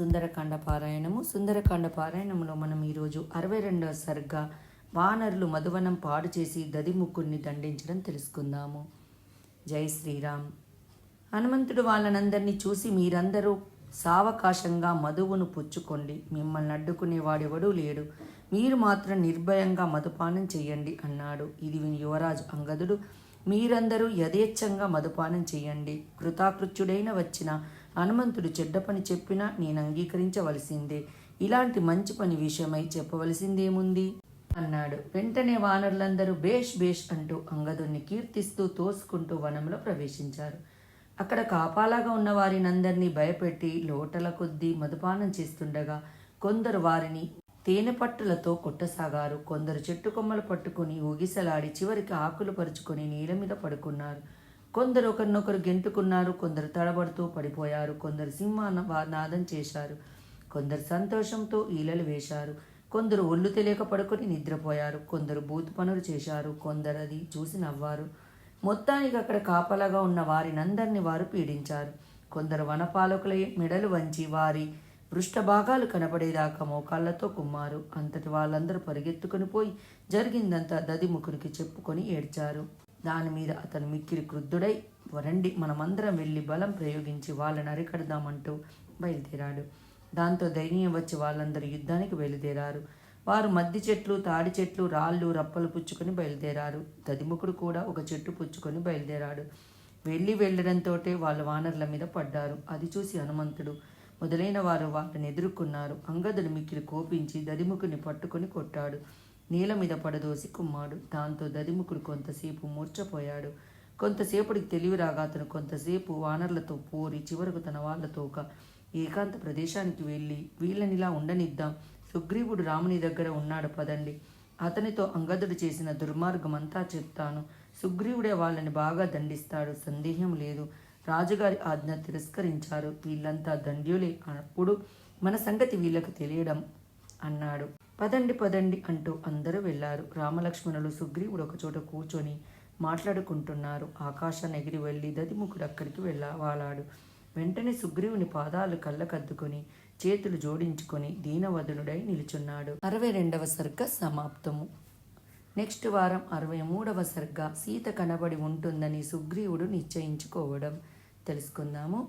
సుందరకాండ పారాయణము సుందరకాండ పారాయణంలో మనం ఈరోజు అరవై రెండవ సరిగ్గా వానరులు మధువనం పాడు చేసి దదిముక్కుడిని దండించడం తెలుసుకుందాము. జై శ్రీరామ్. హనుమంతుడు వాళ్ళనందరినీ చూసి మీరందరూ సావకాశంగా మధువును పుచ్చుకోండి. మిమ్మల్ని అడ్డుకునేవాడెవడూ లేడు. మీరు మాత్రం నిర్భయంగా మధుపానం చేయండి అన్నాడు. ఇది విని యువరాజు అంగదుడు. మీరందరూ యథేచ్ఛంగా మధుపానం చేయండి కృతాకృత్యుడైన వచ్చిన హనుమంతుడు చెడ్డ పని చెప్పినా నేను అంగీకరించవలసిందే. ఇలాంటి మంచి పని విషయమై చెప్పవలసిందేముంది? అన్నాడు. వెంటనే వానరులందరూ బేష్ బేష్ అంటూ అంగదుణ్ణి కీర్తిస్తూ తోసుకుంటూ వనంలో ప్రవేశించారు. అక్కడ కాపాలాగా ఉన్న వారినందరినీ భయపెట్టి లోటల కొద్దీ మధుపానం చేస్తుండగా కొందరు వారిని తేనె పట్టులతో కొట్టసాగారు. కొందరు చెట్టు కొమ్మలు పట్టుకుని ఊగిసలాడి చివరికి ఆకులు పరుచుకొని నీళ్ళ మీద పడుకున్నారు. కొందరు ఒకరినొకరు గెంటుకున్నారు కొందరు తడబడుతూ పడిపోయారు కొందరు సింహాన నాదం చేశారు కొందరు సంతోషంతో ఈలలు వేశారు కొందరు ఒళ్ళు తెలియక పడుకొని నిద్రపోయారు కొందరు బూతు పనులు చేశారు కొందరు అది చూసి నవ్వారు. మొత్తానికి అక్కడ కాపలాగా ఉన్న వారినందరినీ వారు పీడించారు. కొందరు వనపాలకుల మెడలు వంచి వారి పృష్ఠభాగాలు కనపడేదాకా మోకాళ్ళతో కుమ్మారు. అంతటి వాళ్ళందరూ పరిగెత్తుకుని పోయి జరిగిందంతా దదిముఖునికి చెప్పుకొని ఏడ్చారు. దాని మీద అతను మిక్కిరి క్రుద్ధుడై వరండి మనమందరం వెళ్ళి బలం ప్రయోగించి వాళ్ళని అరికడదామంటూ బయలుదేరాడు. దాంతో ధైర్యం వచ్చి వాళ్ళందరూ యుద్ధానికి బయలుదేరారు. వారు మద్ది చెట్లు తాడి చెట్లు రాళ్ళు రప్పలు పుచ్చుకొని బయలుదేరారు. దదిముఖుడు కూడా ఒక చెట్టు పుచ్చుకొని బయలుదేరాడు. వెళ్ళి వెళ్ళడంతోటే వాళ్ళ వానర్ల మీద పడ్డారు. అది చూసి హనుమంతుడు మొదలైన వారు వాళ్ళని ఎదుర్కొన్నారు. అంగదుడు మిక్కిలి కోపించి దదిముఖుని పట్టుకొని కొట్టాడు. నేల మీద పడదోసి కుమ్మాడు. దాంతో దదిముఖుడు కొంతసేపు మూర్చపోయాడు కొంతసేపటికి తెలివి రాగా అతను కొంతసేపు వానర్లతో పోరి చివరకు తన వాళ్ళతో ఒక ఏకాంత ప్రదేశానికి వెళ్ళి వీళ్ళనిలా ఉండనిద్దాం సుగ్రీవుడు రాముని దగ్గర ఉన్నాడు పదండి. అతనితో అంగదుడు చేసిన దుర్మార్గం అంతా చెప్తాను. సుగ్రీవుడే వాళ్ళని బాగా దండిస్తాడు సందేహం లేదు. రాజుగారి ఆజ్ఞ తిరస్కరించారు. వీళ్ళంతా దండ్యులే అప్పుడు మన సంగతి వీళ్ళకు తెలియడం అన్నాడు. పదండి పదండి అంటూ అందరూ వెళ్ళారు. రామలక్ష్మణులు సుగ్రీవుడు ఒకచోట కూర్చొని మాట్లాడుకుంటున్నారు. ఆకాశాన్ని ఎగిరి వెళ్ళి దదిముఖుడు అక్కడికి వెళ్ళవాలాడు వెంటనే సుగ్రీవుని పాదాలు కళ్ళకద్దుకొని చేతులు జోడించుకొని దీనవదనుడై నిలుచున్నాడు. అరవై రెండవ సర్గ సమాప్తము. నెక్స్ట్ వారం అరవై మూడవ సర్గ సీత కనబడి ఉంటుందని సుగ్రీవుడు నిశ్చయించుకోవడం తెలుసుకుందాము.